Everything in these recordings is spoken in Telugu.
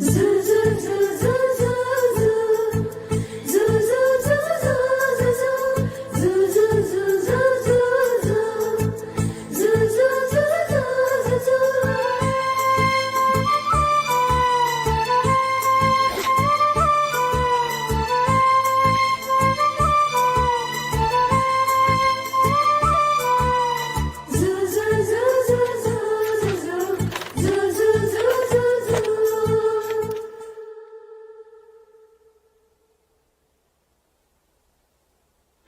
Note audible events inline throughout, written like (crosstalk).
是。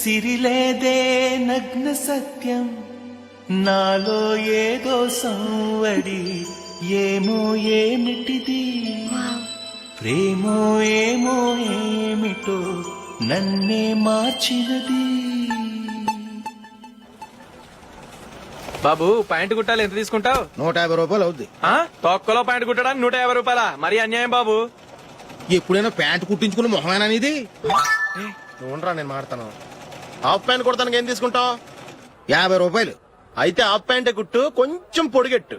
సిరిలేదే నగ్న సత్యం. నాలో ఏదో సంవడి ఏమో ఏమిటిది? ప్రేమో ఏమో ఏమిటో నన్నే మార్చినది. బాబు ప్యాంటు కుట్టాలి ఎంత తీసుకుంటావు? నూట యాభై రూపాయలు అవుద్ది. తొక్కలో ప్యాంటు కుట్టడానికి నూట యాభై రూపాయల? మరి అన్యాయం బాబు. ఎప్పుడైనా ప్యాంట్ కుట్టించుకుని మొహమేనా ఇది ఉండరా నేను మాడతాను. హాఫ్ ప్యాంట్ కుడతానికి ఏం తీసుకుంటావు? యాభై రూపాయలు. అయితే హాఫ్ ప్యాంటే కుట్టు కొంచెం పొడిగెట్టు.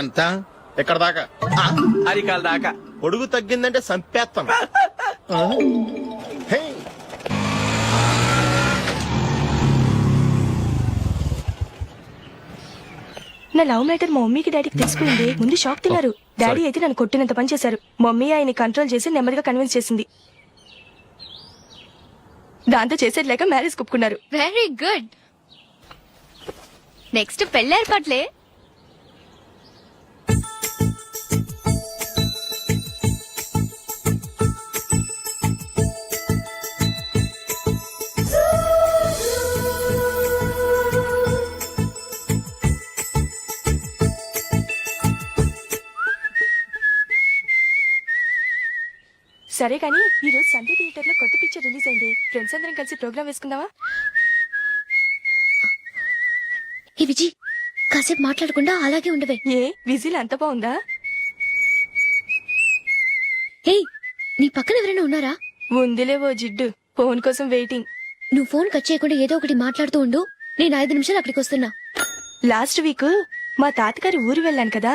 ఎంత? ఇక్కడ దాకా? అరికాల దాకా. పొడుగు తగ్గిందంటే సంపేస్తాను హే, నా లవ్ మ్యాటర్ మా మమ్మీకి డాడీకి తెలిసిపోయింది ముందు షాక్ తిన్నారు. డాడీ అయితే నన్ను కొట్టినంత పని చేశారు. మమ్మీ ఆయన్ని కంట్రోల్ చేసి నెమ్మదిగా కన్విన్స్ చేసింది. దాంతో చేసేది లేక మ్యారేజ్ కుప్పుకున్నారు. వెరీ గుడ్ నెక్స్ట్ పెళ్ళి సరే కానీ ఈ రోజు సండే థియేటర్లో కొత్త పిక్చర్ రిలీజ్ అయింది. ఫ్రెండ్స్ అందరం కలిసి ప్రోగ్రామ్ వేసుకుందామా? ఈ విజి కాసేపు మాట్లాడకుండా అలాగే ఉండవే. ఏ విజిల్ అంత బాగుందా? నీ పక్కన ఎవరైనా ఉన్నారా? ఉందిలే ఓ జిడ్డు ఫోన్ కోసం వెయిటింగ్ నువ్వు ఫోన్ కట్ చేయకుండా ఏదో ఒకటి మాట్లాడుతూ ఉండు. నేను ఐదు నిమిషాలు అక్కడికి వస్తున్నా. లాస్ట్ వీక్ మా తాతగారి ఊరు వెళ్ళాను కదా.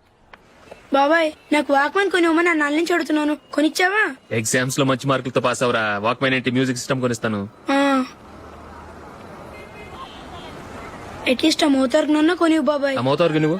బాబాయ్ నాకు వాక్మన్ కొనివ్వమని నా నాన్న నుంచి అడుగుతున్నాను కొనిచ్చావా? ఎగ్జామ్స్లో మంచి మార్కులతో పాస్ అవరా వాక్మెన్ ఏంటి? Music system కొనిస్తాను. అట్లీస్ట్ ఆ మోతార్కు నన్న కొనివ్వు బాబాయ్. ఆ మోతారు నువ్వు?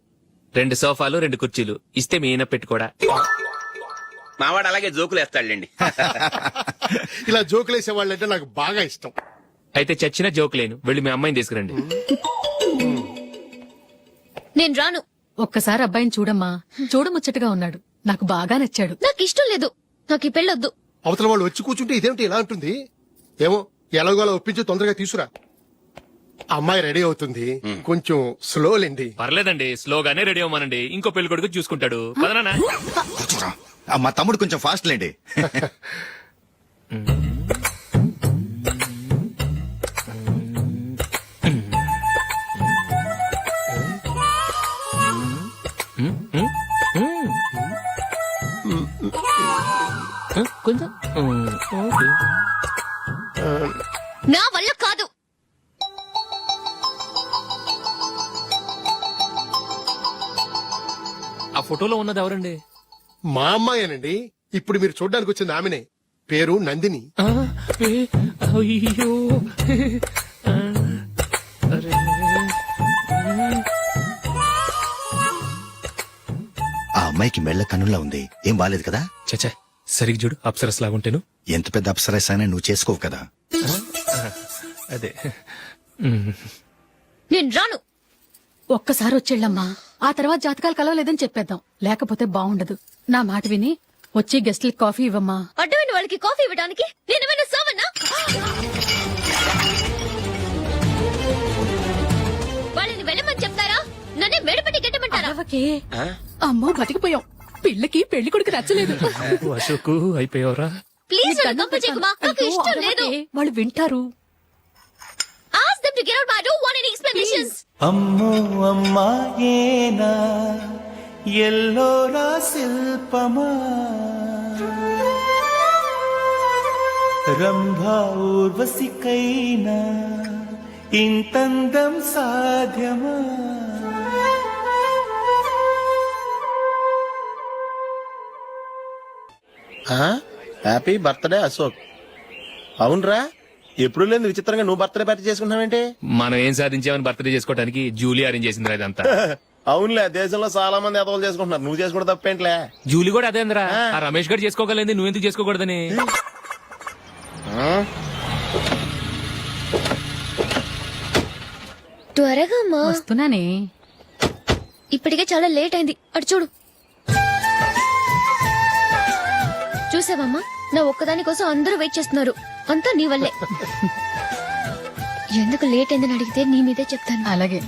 రెండు సోఫాలు రెండు కుర్చీలు. ఇస్తే మీ ఈయన పెట్టుకోడా? మావాడు అలాగే జోకులు వేస్తాడులేండి. (laughs) ఇలా జోకులేసే వాళ్ళంటే నాకు బాగా ఇష్టం. అయితే చచ్చిన జోక్ లేను. వెళ్ళి మీ అమ్మాయిని తీసుకురండి. నేను రాను. ఒక్కసారి అబ్బాయిని చూడమ్మా. చూడముచ్చటగా ఉన్నాడు. నాకు బాగా నచ్చాడు. నాకు ఇష్టం లేదు. నాకు ఈ పెళ్ళొద్దు. అవతల వాళ్ళు వచ్చి కూర్చుంటే ఇదేమిటి ఇలా ఉంటుంది ఏమో ఎలాగోలా ఒప్పించి తొందరగా తీసురా. అమ్మాయి రెడీ అవుతుంది కొంచెం స్లో లేండి పర్లేదండి స్లోగానే రెడీ అవ్వమానండి ఇంకో పెళ్ళి కొడుకు చూసుకుంటాడు పదనా కూర్చోరా. ఆ, మా తమ్ముడు కొంచెం ఫాస్ట్ లేండి కొంచెం ఫోటోలో ఉన్నది ఎవరండి? మా అమ్మాయేనండి. ఇప్పుడు మీరు చూడడానికి వచ్చింది ఆమెనే. పేరు నందిని. ఆ, ఏ, అయ్యో ఆ, అరే. ఆ అమ్మాయికి మెళ్ళ కన్నులా ఉంది. ఏం బాలేదు కదా? చచ్చా సరిగ్గా చూడు అప్సరస్ లాగుంటేను. ఎంత పెద్ద అప్సరస్ అయినా నువ్వు చేసుకోవు కదా. అదే. నేను రాను. ఒక్కసారి వచ్చేళ్ళమ్మా. ఆ తర్వాత జాతకాలు కలవలేదని చెప్పేద్దాం. లేకపోతే బాగుండదు నా మాట విని వచ్చి గెస్ట్లకి కాఫీ ఇవ్వమ్మా. అడ్డమైన వాళ్ళకి కాఫీ ఇవ్వడానికి నేనేమైనా సోమన్నా వాళ్ళని వెళ్ళమని చెప్తారా? నన్నే మేడపట్టి గెట్టమంటారా? అరవకే అమ్మో బతికిపోయాం. పిల్లకి పెళ్ళి కొడుకు నచ్చలేదు. అశోక్ అయిపోయావరా. ప్లీజ్ నన్ను నాకు అయ్యో, ఇష్టం లేదు. వాళ్ళు వింటారు. Ask them to get out. I don't want any explanations. అమ్మో అమ్మాయేనా ఎల్లోరా శిల్పమా? రంభా ఊర్వశికైనా ఇంతందం సాధ్యమా? Happy birthday Ashok. అవునరా? ఎప్పుడు లేదు విచిత్రంగా నువ్వు బర్త్డే పార్టీ చేసుకుంటున్నావేంటి? మనం ఏం సాధించామని బర్త్డే చేసుకోవడానికి జూలీ అరేంజ్ చేసిందిరా ఇదంతా. (laughs) అవునులే దేశంలో చాలా మంది ఎదవలు చేసుకుంటున్నారు. నువ్వు చేసుకోవడం తప్పేంట్లే? జూలీ కూడా అదేంద్రా ఆ. రమేష్ గారు చేసుకోగలేదు నువ్వెందుకు చేసుకోకూడదని? త్వరగా అమ్మా వస్తున్నానే. ఇప్పటికే చాలా లేట్ అయింది. అటు చూడు. చూసావమ్మా? నా ఒక్కదాని కోసం అందరూ వెయిట్ చేస్తున్నారు. అంతా నీ వల్లే. (laughs) ఎందుకు లేట్ అయిందని అడిగితే నీ మీదే చెప్తాను. అలాగే.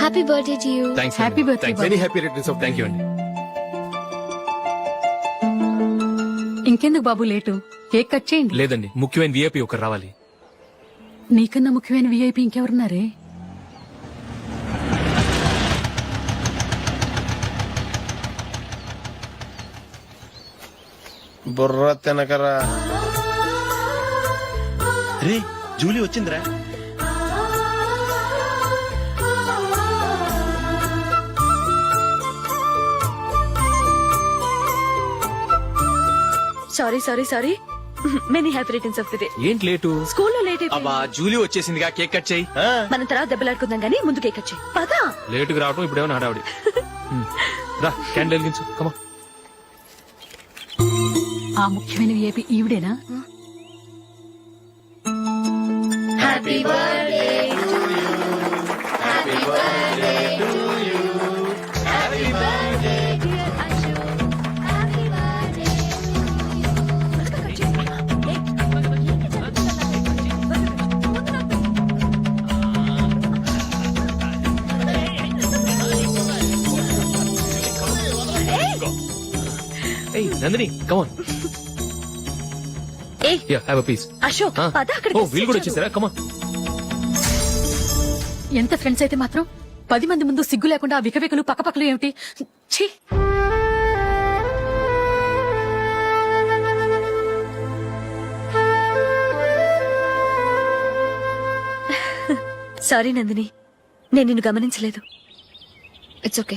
Happy birthday to you thanks Happy birthday, many happy returns of thank you అండి ఇంకెందుకు బాబు లేటు? కేక్ కట్ చేయండి. లేదండి ముఖ్యమైన విఐపి ఒకరు రావాలి. నీకన్నా ముఖ్యమైన విఐపి ఇంకెవరున్నారే? బుర్ర తినకరా. రే జూలీ వచ్చిందిరా. Sorry sorry sorry many happy returns of the day ఏంటి లేటు? స్కూల్లో లేట్ అయిపోయింది. అబ్బా జూలీ వచ్చేసిందిగా కేక్ కట్ చేయి. మనం తర్వాత దెబ్బలాడుకుందాం గానీ ముందు కేక్ వచ్చాయి పదా. లేటుగా రావటం ఇప్పుడేమో హడావిడి. హ్మ్. రా క్యాండిల్ వెలిగించు. కమా ఆ ముఖ్యమైన విఐపి ఈవిడేనా? ఏయ్ Nandini come on A yeah have a piece Ashok పద అక్కడికి ఓ వీళ్ళు కూడా వచ్చేసారా. కమా ఎంత ఫ్రెండ్స్ అయితే మాత్రం పది మంది ముందు సిగ్గు లేకుండా ఆ వికవికలు పక్కపక్కలు ఏమిటి? ఛీ! సారీ నందిని నేను నిన్ను గమనించలేదు. ఇట్స్ ఓకే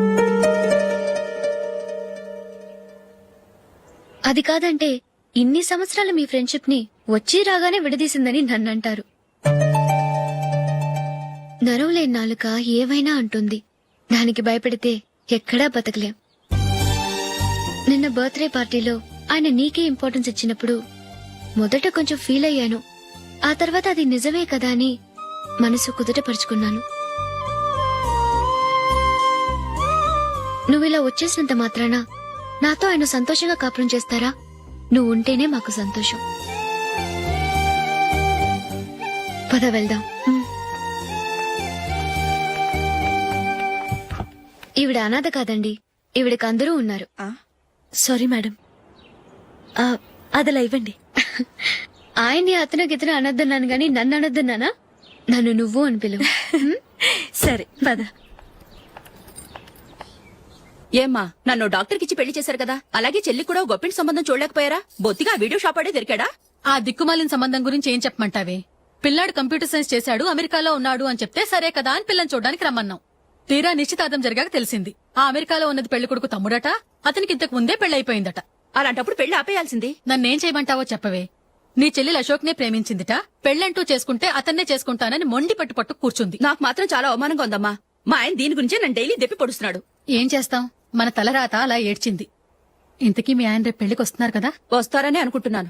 అది కాదంటే ఇన్ని సంవత్సరాలు మీ ఫ్రెండ్షిప్ని వచ్చి రాగానే విడదీసిందని నన్నంటారు. నరవలేని నాలుక ఏవైనా అంటుంది. దానికి భయపడితే ఎక్కడా బతకలేం. నిన్న బర్త్డే పార్టీలో ఆయన నీకే ఇంపార్టెన్స్ ఇచ్చినప్పుడు మొదట కొంచెం ఫీల్ అయ్యాను. ఆ తర్వాత అది నిజమే కదా అని మనసు కుదుటపరుచుకున్నాను. నువ్వు ఇలా వచ్చేసినంత మాత్రాన నాతో ఆయన సంతోషంగా కాపురం చేస్తారా? నువ్వు ఉంటేనే మాకు సంతోషం. పద వెళ్దాం. ఈవిడ అనాథ కాదండి. ఈవిడకి అందరూ ఉన్నారు. Sorry madam. అదలా ఇవ్వండి. ఆయన్ని అతను గితను అనొద్దన్నాను గాని నన్ను అనొద్దన్నానా? నన్ను నువ్వు అని పిలువు? (laughs) సరే పద. ఏమ్మా నన్ను డాక్టర్ కిచ్చి పెళ్ళి చేశారు కదా? అలాగే చెల్లి కూడా గొప్పింటి సంబంధం చూడలేకపోయారా? బొత్తిగా వీడియో షాప్ ఆడే దొరికాడా? ఆ దిక్కుమాలిన సంబంధం గురించి ఏం చెప్పమంటావే? పిల్లాడు కంప్యూటర్ సైన్స్ చేశాడు అమెరికాలో ఉన్నాడు అని చెప్తే సరే కదా అని పిల్లని చూడడానికి రమ్మన్నాం. తీరా నిశ్చితార్థం జరిగాక తెలిసింది. ఆ అమెరికాలో ఉన్నది పెళ్ళి కొడుకు తమ్ముడట అతనికి ఇంతకు ముందే పెళ్ళయిపోయిందట అలాంటప్పుడు పెళ్ళి ఆపేయాల్సింది. నన్నేం చేయమంటావో చెప్పవే. నీ చెల్లెలు అశోక్ నే ప్రేమించిందిట పెళ్ళంటూ చేసుకుంటే అతన్నే చేసుకుంటానని మొండి పట్టు పట్టు కూర్చుంది. నాకు మాత్రం చాలా అవమానంగా ఉందమ్మా. మా ఆయన దీని గురించే నన్ను డైలీ దెప్పి పొడుస్తున్నాడు. ఏం చేస్తాం? మన తలరాత అలా ఏడ్చింది. ఇంతకీ మీ ఆయన రేపు పెళ్ళికి వస్తున్నారు కదా? వస్తారని అనుకుంటున్నాను.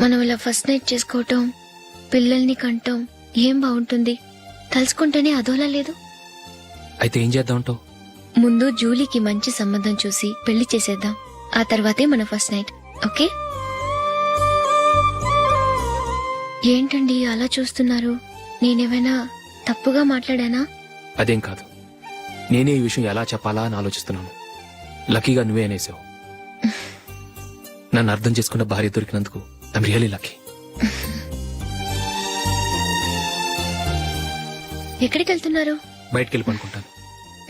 మనం ఇలా ఫస్ట్ నైట్ చేసుకోవటం పిల్లల్ని కంటం ఏం బాగుంటుంది? తలుచుకుంటేనే అదోలా లేదు. అయితే ఏం చేద్దాం ముందు జూలీకి మంచి సంబంధం చూసి పెళ్ళి చేసేద్దాం. ఆ తర్వాతే మన ఫస్ట్ నైట్ ఓకే? ఏంటండి అలా చూస్తున్నారు? నేనేమైనా తప్పుగా మాట్లాడానా? అదేం కాదు. నేనే ఈ విషయం ఎలా చెప్పాలా అని ఆలోచిస్తున్నాను. లక్కీగా నువ్వే అనేసావు. నన్ను అర్థం చేసుకున్న భార్య దొరికినందుకు ఐమ్ రియలీ లక్కీ ఎక్కడికి వెళ్తున్నారు బయటికి వెళ్ళి పనుకుంటాను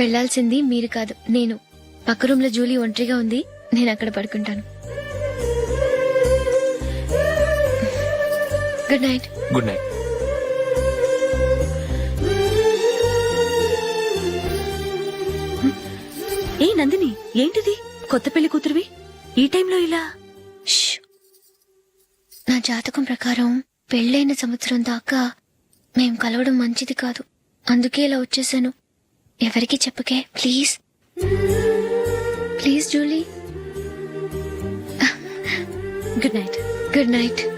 వెళ్ళాల్సింది మీరు కాదు నేను. పక్క రూమ్లో జూలీ ఒంటరిగా ఉంది నేను అక్కడ పడుకుంటాను. గుడ్ నైట్ గుడ్ నైట్ ఏ నందిని ఏంటిది? కొత్త పెళ్ళి కూతురువి? ఈ టైంలో ఇలా జాతకం ప్రకారం పెళ్ళైన సంవత్సరం దాకా మేం కలవడం మంచిది కాదు. అందుకే ఇలా వచ్చేసాను. ఎవరికి చెప్పకే? Please. Please Julie. Good night. Good night.